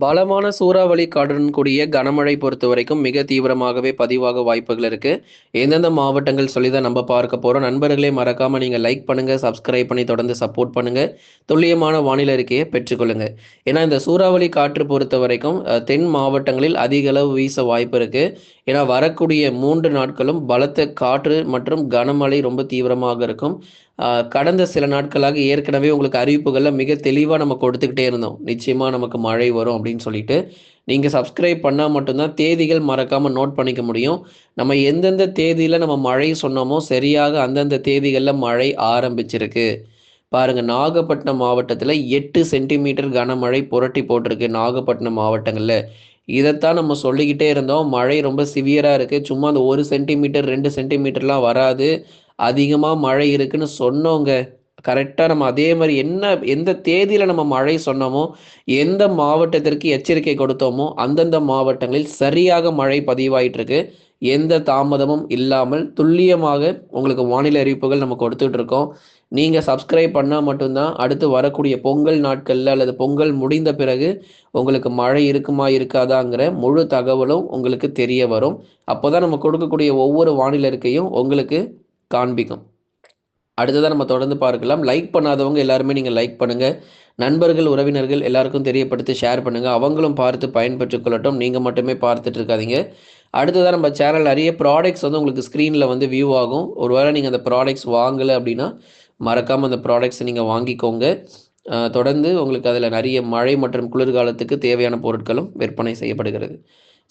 பலமான சூறாவளி காற்றுடன் கூடிய கனமழை பொறுத்த வரைக்கும் மிக தீவிரமாகவே பதிவாக வாய்ப்புகள் இருக்கு. எந்தெந்த மாவட்டங்கள் சொல்லி தான் நம்ம பார்க்க போறோம். நண்பர்களே மறக்காம நீங்க லைக் பண்ணுங்க சப்ஸ்கிரைப் பண்ணி தொடர்ந்து சப்போர்ட் பண்ணுங்க. துல்லியமான வானிலை அறிக்கையை பெற்றுக்கொள்ளுங்க ஏன்னா இந்த சூறாவளி காற்று பொறுத்த வரைக்கும் தென் மாவட்டங்களில் அதிக அளவு வீச வாய்ப்பு இருக்கு. ஏன்னா வரக்கூடிய மூன்று நாட்களும் பலத்த காற்று மற்றும் கனமழை ரொம்ப தீவிரமாக இருக்கும். கடந்த சில நாட்களாக ஏற்கனவே உங்களுக்கு அறிவிப்புகளில் மிக தெளிவாக நம்ம கொடுத்துக்கிட்டே இருந்தோம். நிச்சயமாக நமக்கு மழை வரும் அப்படின்னு சொல்லிட்டு. நீங்கள் சப்ஸ்கிரைப் பண்ணால் மட்டும்தான் தேதிகள் மறக்காமல் நோட் பண்ணிக்க முடியும். நம்ம எந்தெந்த தேதியில் நம்ம மழை சொன்னோமோ சரியாக அந்தந்த தேதிகளில் மழை ஆரம்பிச்சிருக்கு. பாருங்கள் நாகப்பட்டினம் மாவட்டத்தில் எட்டு சென்டிமீட்டர் கனமழை புரட்டி போட்டிருக்கு நாகப்பட்டினம் மாவட்டங்களில். இதைத்தான் நம்ம சொல்லிக்கிட்டே இருந்தோம். மழை ரொம்ப சிவியராக இருக்குது சும்மா அந்த ஒரு சென்டிமீட்டர் ரெண்டு சென்டிமீட்டர்லாம் வராது. அதிகமாக மழை இருக்குன்னு சொன்னோங்க கரெக்டாக நம்ம அதே மாதிரி என்ன எந்த தேதியில் நம்ம மழை சொன்னோமோ எந்த மாவட்டத்திற்கு எச்சரிக்கை கொடுத்தோமோ அந்தந்த மாவட்டங்களில் சரியாக மழை பதிவாயிட்டிருக்கு. எந்த தாமதமும் இல்லாமல் துல்லியமாக உங்களுக்கு வானிலை அறிவிப்புகள் நம்ம கொடுத்துட்டு இருக்கோம் நீங்கள் சப்ஸ்கிரைப் பண்ணால் மட்டும்தான் அடுத்து வரக்கூடிய பொங்கல் நாட்களில் அல்லது பொங்கல் முடிந்த பிறகு உங்களுக்கு மழை இருக்குமா இருக்காதாங்கிற முழு தகவலும் உங்களுக்கு தெரிய வரும். அப்போதான் நம்ம கொடுக்கக்கூடிய ஒவ்வொரு வானிலை இருக்கையும் உங்களுக்கு காண்பிக்கும். அடுத்ததாக நம்ம தொடர்ந்து பார்க்கலாம். லைக் பண்ணாதவங்க எல்லாருமே நீங்கள் லைக் பண்ணுங்கள் நண்பர்கள் உறவினர்கள் எல்லாருக்கும் தெரியப்படுத்தி ஷேர் பண்ணுங்கள் அவங்களும் பார்த்து பயன்பெற்றுக் கொள்ளட்டும். நீங்கள் மட்டுமே பார்த்துட்டு இருக்காதீங்க. அடுத்ததாக நம்ம சேனல் நிறைய ப்ராடக்ட்ஸ் வந்து உங்களுக்கு ஸ்க்ரீனில் வந்து வியூ ஆகும். ஒருவேளை நீங்கள் அந்த ப்ராடக்ட்ஸ் வாங்கலை அப்படின்னா மறக்காமல் அந்த ப்ராடக்ட்ஸை நீங்கள் வாங்கிக்கோங்க. தொடர்ந்து உங்களுக்கு அதில் நிறைய மழை மற்றும் குளிர்காலத்துக்கு தேவையான பொருட்களும் விற்பனை செய்யப்படுகிறது.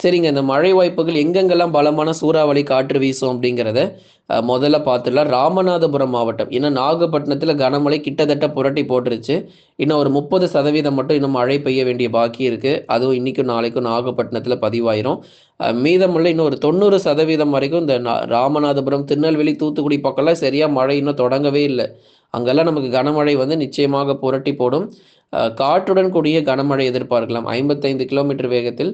சரிங்க இந்த மழை வாய்ப்புகள் எங்கெங்கெல்லாம் பலமான சூறாவளி காற்று வீசும் அப்படிங்கிறத முதல்ல பார்த்துடலாம். ராமநாதபுரம் மாவட்டம். ஏன்னா நாகப்பட்டினத்தில் கனமழை கிட்டத்தட்ட புரட்டி போட்டுருச்சு. இன்னும் ஒரு முப்பது சதவீதம் மட்டும் இன்னும் மழை பெய்ய வேண்டிய பாக்கி இருக்குது அதுவும் இன்னைக்கும் நாளைக்கும் நாகப்பட்டினத்தில் பதிவாயிரும். மீதமுள்ள இன்னும் ஒரு தொண்ணூறு சதவீதம் வரைக்கும் இந்த ராமநாதபுரம் திருநெல்வேலி தூத்துக்குடி பக்கம்லாம் சரியாக மழை இன்னும் தொடங்கவே இல்லை. அங்கெல்லாம் நமக்கு கனமழை வந்து நிச்சயமாக புரட்டி போடும். காற்றுடன் கூடிய கனமழை எதிர்பார்க்கலாம். ஐம்பத்தைந்து கிலோமீட்டர் வேகத்தில்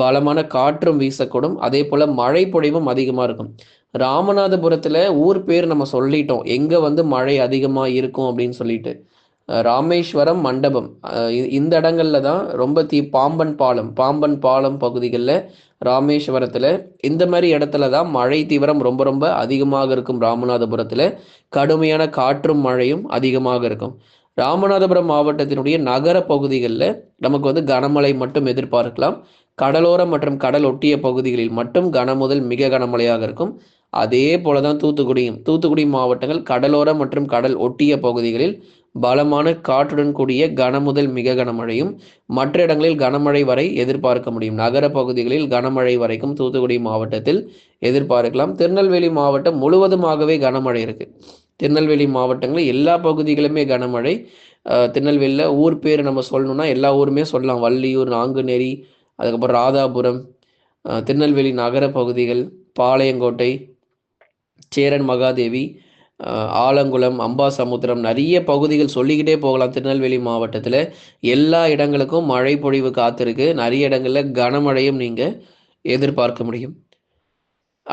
பலமான காற்றும் வீசக்கூடும். அதே போல மழை பொழிவும் அதிகமாக இருக்கும். ராமநாதபுரத்தில் ஊர் பேர் நம்ம சொல்லிட்டோம். எங்கே வந்து மழை அதிகமாக இருக்கும் அப்படின்னு சொல்லிட்டு. ராமேஸ்வரம் மண்டபம். இந்த இடங்கள்ல தான் ரொம்ப தீ பாம்பன் பாலம் பாம்பன் பாலம் பகுதிகளில் ராமேஸ்வரத்தில் இந்த மாதிரி இடத்துல தான் மழை தீவிரம் ரொம்ப ரொம்ப அதிகமாக இருக்கும். ராமநாதபுரத்தில் கடுமையான காற்றும் மழையும் அதிகமாக இருக்கும். ராமநாதபுரம் மாவட்டத்தினுடைய நகர பகுதிகளில் நமக்கு வந்து கனமழை மட்டும் எதிர்பார்க்கலாம். கடலோரம் மற்றும் கடல் ஒட்டிய பகுதிகளில் மட்டும் கனமுதல் மிக கனமழையாக இருக்கும். அதே போல தான் தூத்துக்குடியும். தூத்துக்குடி மாவட்டங்கள் கடலோரம் மற்றும் கடல் ஒட்டிய பகுதிகளில் பலமான காற்றுடன் கூடிய கனமுதல் மிக கனமழையும் மற்ற இடங்களில் கனமழை வரை எதிர்பார்க்க முடியும். நகர பகுதிகளில் கனமழை வரைக்கும் தூத்துக்குடி மாவட்டத்தில் எதிர்பார்க்கலாம். திருநெல்வேலி மாவட்டம் முழுவதுமாகவே கனமழை இருக்கு. திருநெல்வேலி மாவட்டங்களில் எல்லா பகுதிகளுமே கனமழை. திருநெல்வேலியில் ஊர் பேர் நம்ம சொல்லணும்னா எல்லா ஊருமே சொல்லலாம். வள்ளியூர் நாங்குநேரி அதுக்கப்புறம் ராதாபுரம் திருநெல்வேலி நகர பகுதிகள் பாளையங்கோட்டை சேரன் மகாதேவி ஆலங்குளம் அம்பாசமுத்திரம் நிறைய பகுதிகள் சொல்லிக்கிட்டே போகலாம் திருநெல்வேலி மாவட்டத்தில். எல்லா இடங்களுக்கும் மழை பொழிவு காத்திருக்கு. நிறைய இடங்களில் கனமழையும் நீங்கள் எதிர்பார்க்க முடியும்.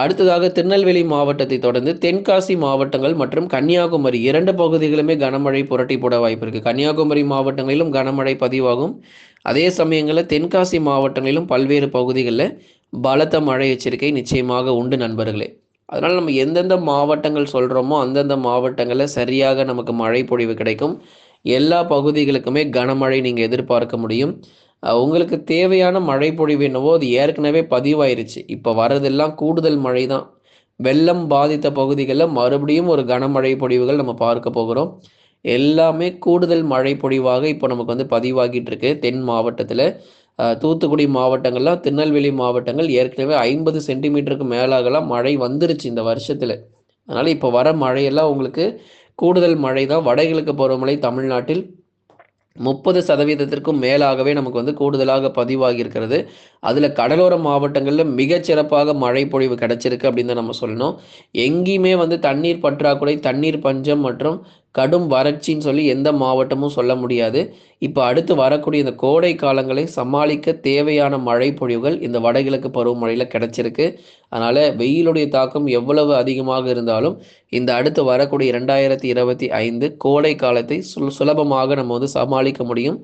அடுத்ததாக திருநெல்வேலி மாவட்டத்தை தொடர்ந்து தென்காசி மாவட்டங்கள் மற்றும் கன்னியாகுமரி இரண்டு பகுதிகளுமே கனமழை புரட்டி போட வாய்ப்பு கன்னியாகுமரி மாவட்டங்களிலும் கனமழை பதிவாகும். அதே சமயங்களில் தென்காசி மாவட்டங்களிலும் பல்வேறு பகுதிகளில் பலத்த மழை எச்சரிக்கை நிச்சயமாக உண்டு நண்பர்களே. அதனால் நம்ம எந்தெந்த மாவட்டங்கள் சொல்கிறோமோ அந்தந்த மாவட்டங்களில் சரியாக நமக்கு மழை பொழிவு கிடைக்கும். எல்லா பகுதிகளுக்குமே கனமழை நீங்கள் எதிர்பார்க்க முடியும். உங்களுக்கு தேவையான மழை பொழிவு என்னவோ அது ஏற்கனவே பதிவாயிருச்சு. இப்போ வரதெல்லாம் கூடுதல் மழை தான். வெள்ளம் பாதித்த பகுதிகளில் மறுபடியும் ஒரு கனமழை பொழிவுகள் நம்ம பார்க்க போகிறோம். எல்லாமே கூடுதல் மழை பொழிவாக இப்போ நமக்கு வந்து பதிவாகிட்டு இருக்கு. தென் மாவட்டத்தில் தூத்துக்குடி மாவட்டங்கள்லாம் திருநெல்வேலி மாவட்டங்கள் ஏற்கனவே ஐம்பது சென்டிமீட்டருக்கு மேலாகலாம் மழை வந்துருச்சு இந்த வருஷத்தில். அதனால் இப்போ வர மழையெல்லாம் உங்களுக்கு கூடுதல் மழை தான். வடகிழக்கு பருவமழை தமிழ்நாட்டில் முப்பது சதவீதத்திற்கும் மேலாகவே நமக்கு வந்து கூடுதலாக பதிவாகி இருக்கிறது. அதில் கடலோர மாவட்டங்களில் மிகச்சிறப்பாக மழை பொழிவு கிடைச்சிருக்கு அப்படின்னு தான் நம்ம சொல்லணும். எங்கேயுமே வந்து தண்ணீர் பற்றாக்குறை தண்ணீர் பஞ்சம் மற்றும் கடும் வறட்சின்னு சொல்லி எந்த மாவட்டமும் சொல்ல முடியாது. இப்போ அடுத்து வரக்கூடிய இந்த கோடை காலங்களை சமாளிக்க தேவையான மழை பொழிவுகள் இந்த வடகிழக்கு பருவமழையில் கிடைச்சிருக்கு. அதனால் வெயிலுடைய தாக்கம் எவ்வளவு அதிகமாக இருந்தாலும் இந்த அடுத்து வரக்கூடிய இரண்டாயிரத்தி இருபத்தி ஐந்து கோடை காலத்தை சுல் சுலபமாக நம்ம வந்து சமாளிக்க முடியும்.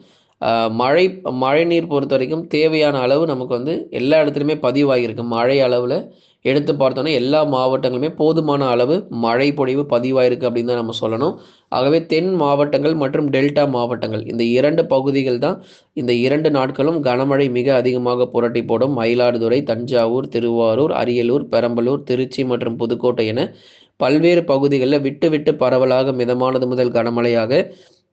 மழை மழை நீர் பொறுத்த வரைக்கும் தேவையான அளவு நமக்கு வந்து எல்லா இடத்துலையுமே பதிவாகியிருக்கு மழை அளவில் எடுத்து பார்த்தோன்னா எல்லா மாவட்டங்களுமே போதுமான அளவு மழை பொழிவு பதிவாயிருக்கு அப்படின்னு தான் நம்ம சொல்லணும். ஆகவே தென் மாவட்டங்கள் மற்றும் டெல்டா மாவட்டங்கள் இந்த இரண்டு பகுதிகள் தான் இந்த இரண்டு நாட்களும் கனமழை மிக அதிகமாக புரட்டி போடும். மயிலாடுதுறை தஞ்சாவூர் திருவாரூர் அரியலூர் பெரம்பலூர் திருச்சி மற்றும் புதுக்கோட்டை என பல்வேறு பகுதிகளில் விட்டு விட்டு பரவலாக மிதமானது முதல் கனமழையாக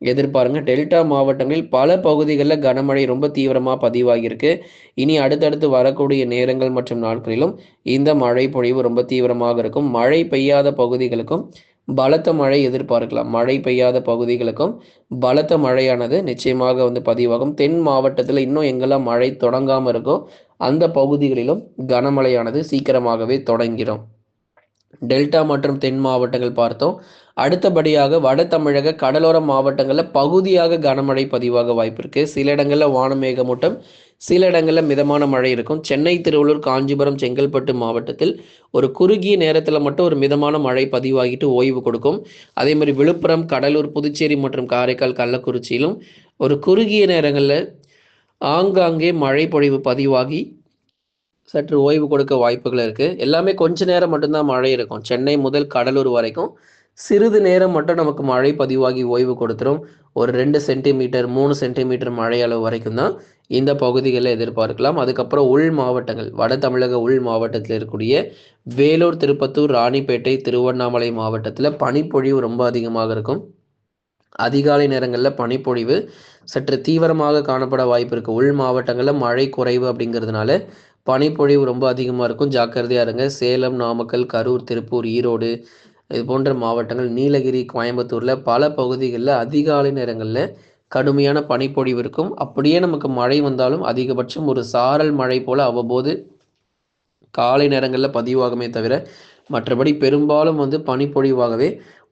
எதிர்பாருங்க. டெல்டா மாவட்டங்களில் பல பகுதிகளில் கனமழை ரொம்ப தீவிரமாக பதிவாகியிருக்கு. இனி அடுத்தடுத்து வரக்கூடிய நேரங்கள் மற்றும் நாட்களிலும் இந்த மழை பொழிவு ரொம்ப தீவிரமாக இருக்கும். மழை பெய்யாத பகுதிகளுக்கும் பலத்த மழை எதிர்பார்க்கலாம். மழை பெய்யாத பகுதிகளுக்கும் பலத்த மழையானது நிச்சயமாக வந்து பதிவாகும். தென் மாவட்டத்தில் இன்னும் எங்கெல்லாம் மழை தொடங்காமல் இருக்கோ அந்த பகுதிகளிலும் கனமழையானது சீக்கிரமாகவே தொடங்கிடும் டெல்டா மற்றும் தென் மாவட்டங்கள் பார்த்தோம். அடுத்தபடியாக வட தமிழக கடலோர மாவட்டங்களில் பகுதியாக கனமழை பதிவாக வாய்ப்பு இருக்கு. சில இடங்களில் வானமேகமூட்டம் சில இடங்களில் மிதமான மழை இருக்கும். சென்னை திருவள்ளூர் காஞ்சிபுரம் செங்கல்பட்டு மாவட்டத்தில் ஒரு குறுகிய நேரத்தில் மட்டும் ஒரு மிதமான மழை பதிவாகிட்டு ஓய்வு கொடுக்கும். அதே மாதிரி விழுப்புரம் கடலூர் புதுச்சேரி மற்றும் காரைக்கால் கள்ளக்குறிச்சியிலும் ஒரு குறுகிய நேரங்களில் ஆங்காங்கே மழை பொழிவு பதிவாகி சற்று ஓய்வு கொடுக்க வாய்ப்புகள் இருக்குது எல்லாமே கொஞ்ச நேரம் மட்டும்தான் மழை இருக்கும். சென்னை முதல் கடலூர் வரைக்கும் சிறிது நேரம் மட்டும் நமக்கு மழை பதிவாகி ஓய்வு கொடுத்துரும். ஒரு ரெண்டு சென்டிமீட்டர் மூணு சென்டிமீட்டர் மழை அளவு வரைக்கும் தான் இந்த பகுதிகளில் எதிர்பார்க்கலாம். அதுக்கப்புறம் உள் மாவட்டங்கள் வட தமிழக உள் மாவட்டத்தில் இருக்கக்கூடிய வேலூர் திருப்பத்தூர் ராணிப்பேட்டை திருவண்ணாமலை மாவட்டத்தில் பனிப்பொழிவு ரொம்ப அதிகமாக இருக்கும். அதிகாலை நேரங்களில் பனிப்பொழிவு சற்று தீவிரமாக காணப்பட வாய்ப்பு இருக்குது உள் மாவட்டங்களில் மழை குறைவு அப்படிங்கிறதுனால பனிப்பொழிவு ரொம்ப அதிகமாக இருக்கும். ஜாக்கிரதையாக இருங்க. சேலம் நாமக்கல் கரூர் திருப்பூர் ஈரோடு இது போன்ற மாவட்டங்கள் நீலகிரி கோயம்புத்தூரில் பல பகுதிகளில் அதிகாலை நேரங்களில் கடுமையான பனிப்பொழிவு இருக்கும். அப்படியே நமக்கு மழை வந்தாலும் அதிகபட்சம் ஒரு சாரல் மழை போல் அவ்வப்போது காலை நேரங்களில் பதிவாகுமே தவிர மற்றபடி பெரும்பாலும் வந்து பனிப்பொழிவாகவே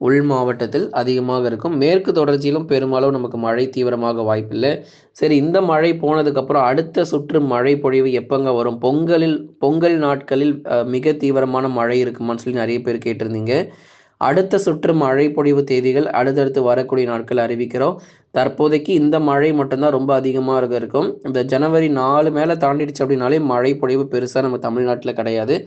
உள் மாவட்டத்தில் அதிகமாக இருக்கும். மேற்கு தொடர்ச்சியிலும் பெரும்பாலும் நமக்கு மழை தீவிரமாக வாய்ப்பில்லை. சரி இந்த மழை போனதுக்கப்புறம் அடுத்த சுற்று மழை பொழிவு எப்போங்க வரும்? பொங்கலில் பொங்கல் நாட்களில் மிக தீவிரமான மழை இருக்குமான்னு சொல்லி நிறைய பேர் கேட்டிருந்தீங்க. அடுத்த சுற்று மழை பொழிவு தேதிகள் அடுத்தடுத்து வரக்கூடிய நாட்கள் அறிவிக்கிறோம். தற்போதைக்கு இந்த மழை மட்டும்தான் ரொம்ப அதிகமாக இருக்கும். இந்த ஜனவரி நாலு மேலே தாண்டிடுச்சு அப்படின்னாலே மழை பொழிவு பெருசாக நம்ம தமிழ்நாட்டில் கிடையாது.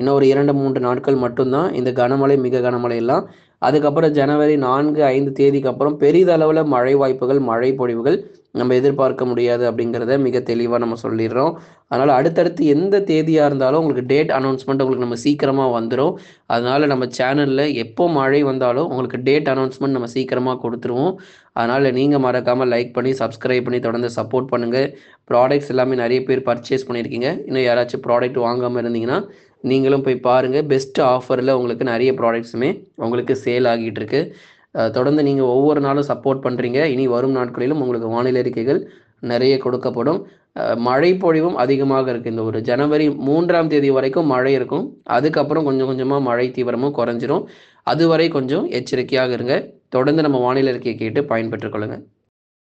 இன்னும் ஒரு இரண்டு மூன்று நாட்கள் மட்டும்தான் இந்த கனமழை மிக கனமழை எல்லாம். அதுக்கப்புறம் ஜனவரி நான்கு ஐந்து தேதிக்கு அப்புறம் பெரிதளவில் மழை வாய்ப்புகள் மழை பொழிவுகள் நம்ம எதிர்பார்க்க முடியாது அப்படிங்கிறத மிக தெளிவாக நம்ம சொல்லிடுறோம். அதனால் அடுத்தடுத்து எந்த தேதியாக இருந்தாலும் உங்களுக்கு டேட் அனௌன்ஸ்மெண்ட் உங்களுக்கு நம்ம சீக்கிரமாக வந்துடும் அதனால் நம்ம சேனலில் எப்போ மழை வந்தாலும் உங்களுக்கு டேட் அனௌன்ஸ்மெண்ட் நம்ம சீக்கிரமாக கொடுத்துருவோம். அதனால் நீங்கள் மறக்காமல் லைக் பண்ணி சப்ஸ்கிரைப் பண்ணி தொடர்ந்து சப்போர்ட் பண்ணுங்கள் ப்ராடக்ட்ஸ் எல்லாமே நிறைய பேர் பர்ச்சேஸ் பண்ணியிருக்கீங்க. இன்னும் யாராச்சும் ப்ராடக்ட் வாங்காமல் இருந்தீங்கன்னா நீங்களும் போய் பாருங்கள் பெஸ்ட் ஆஃபரில் உங்களுக்கு நிறைய ப்ராடக்ட்ஸுமே உங்களுக்கு சேல் ஆகிட்டு இருக்கு. தொடர்ந்து நீங்கள் ஒவ்வொரு நாளும் சப்போர்ட் பண்ணுறீங்க இனி வரும் நாட்களிலும் உங்களுக்கு வானிலை அறிக்கைகள் நிறைய கொடுக்கப்படும். மழை பொழிவும் அதிகமாக இருக்குது இந்த ஒரு ஜனவரி மூன்றாம் தேதி வரைக்கும் மழை இருக்கும். அதுக்கப்புறம் கொஞ்சம் கொஞ்சமாக மழை தீவிரமும் குறைஞ்சிரும். அதுவரை கொஞ்சம் எச்சரிக்கையாக இருங்க. தொடர்ந்து நம்ம வானிலை அறிக்கையை கேட்டு பயன்பெற்றுக்கொள்ளுங்கள்